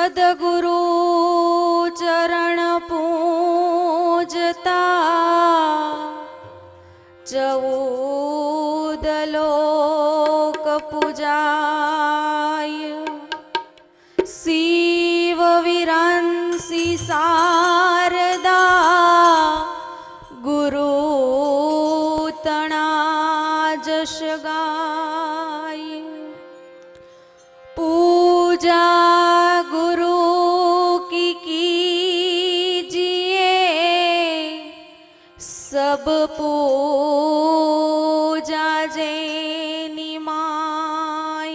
સદગુરુ ચરણ सब पूजा जेनी माय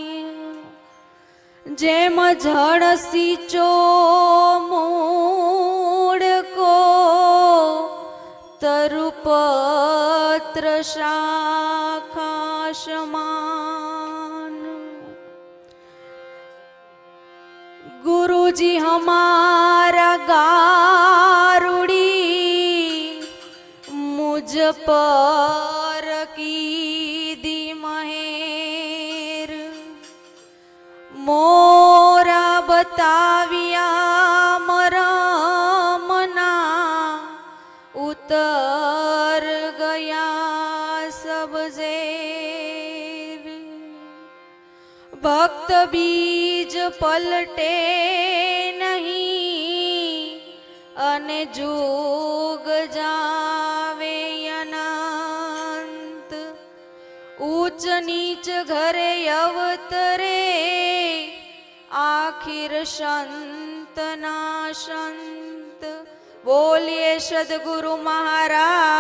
जेम झड़सी चो मूड को तरुपत्र शाखाशमान गुरुजी हमारा गा પર કીધી મહેર મોરા બતાવ્યા મરમના ઉતર ગયા સબજે ભક્ત બીજ પલટે નહીં અને જોગ જા નીચ ઘરે અવતરે આખિર સંતના સંત. બોલીએ સદગુરુ મહારાજની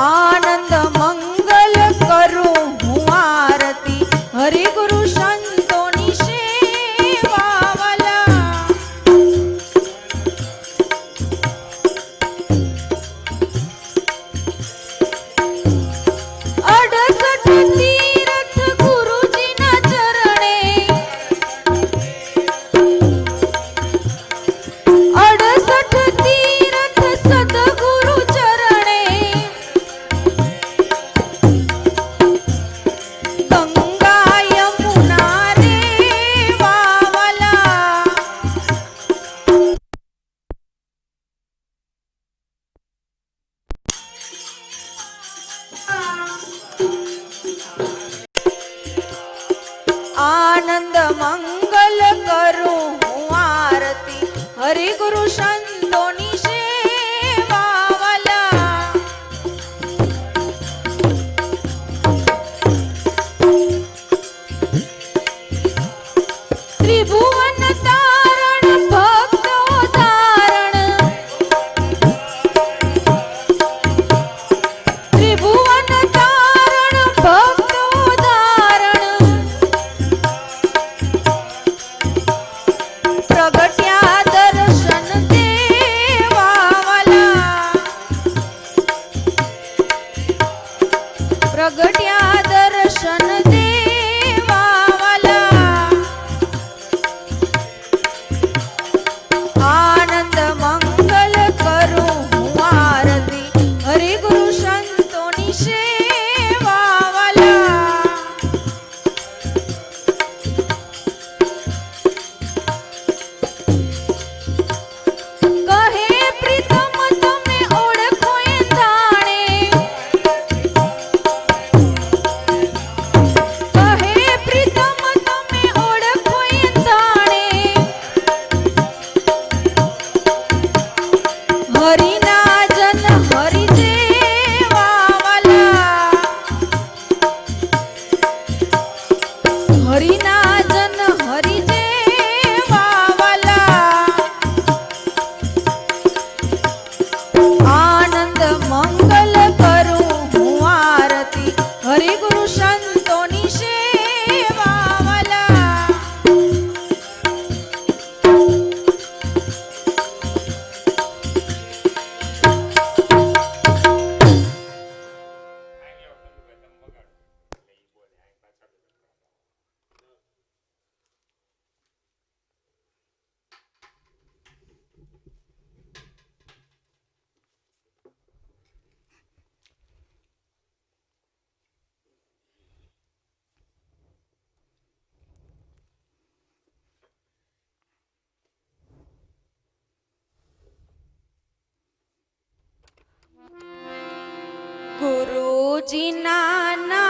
Ah. জিনা না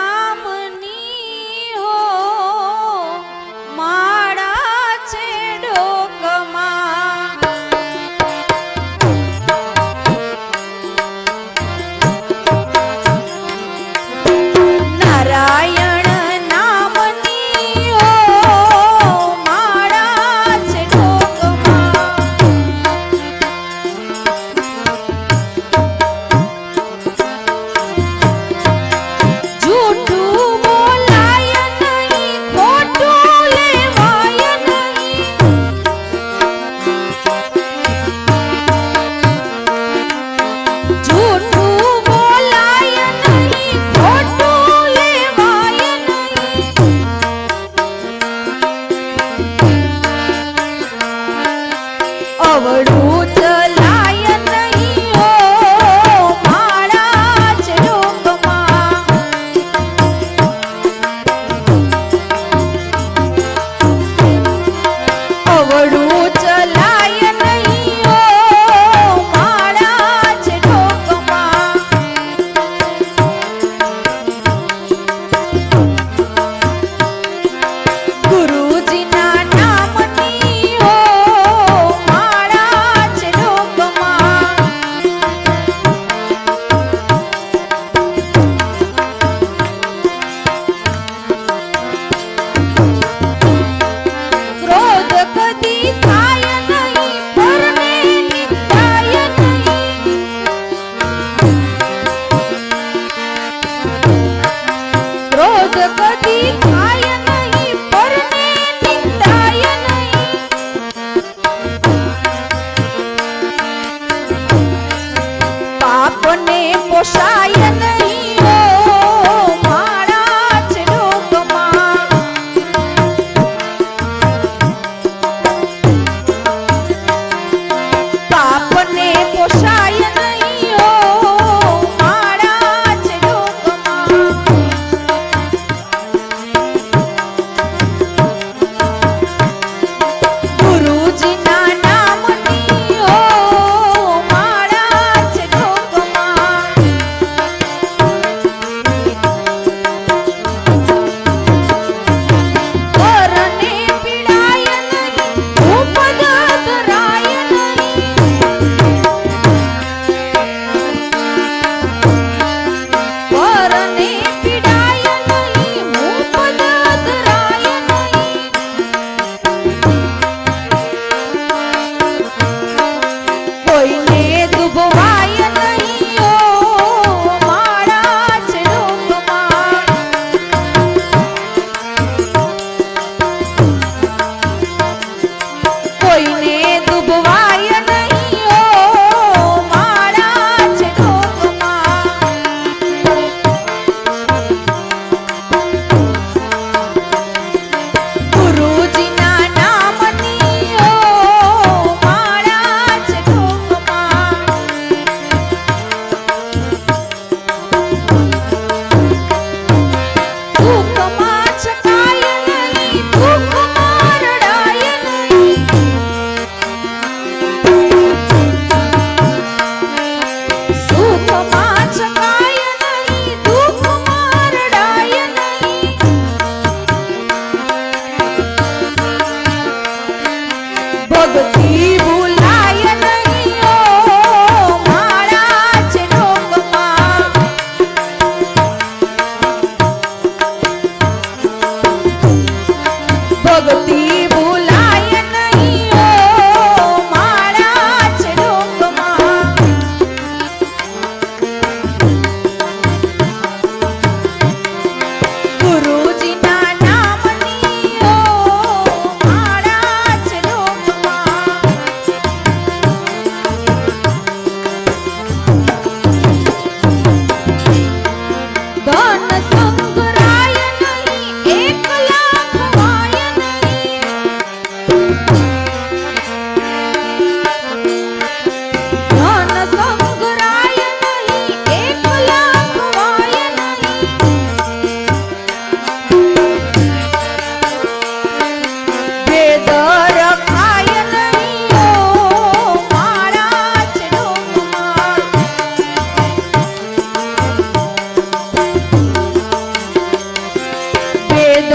Bye.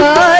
हाँ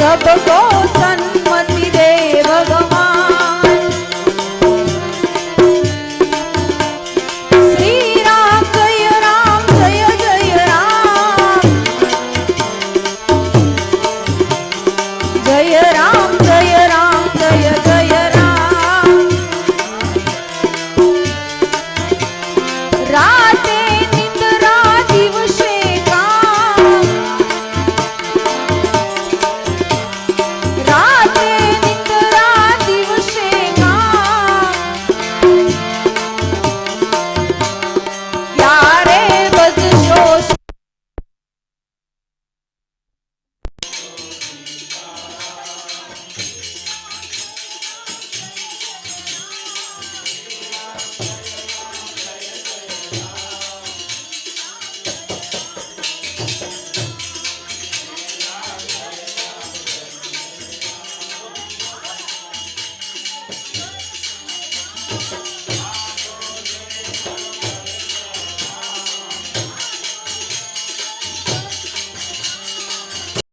भगवान सबको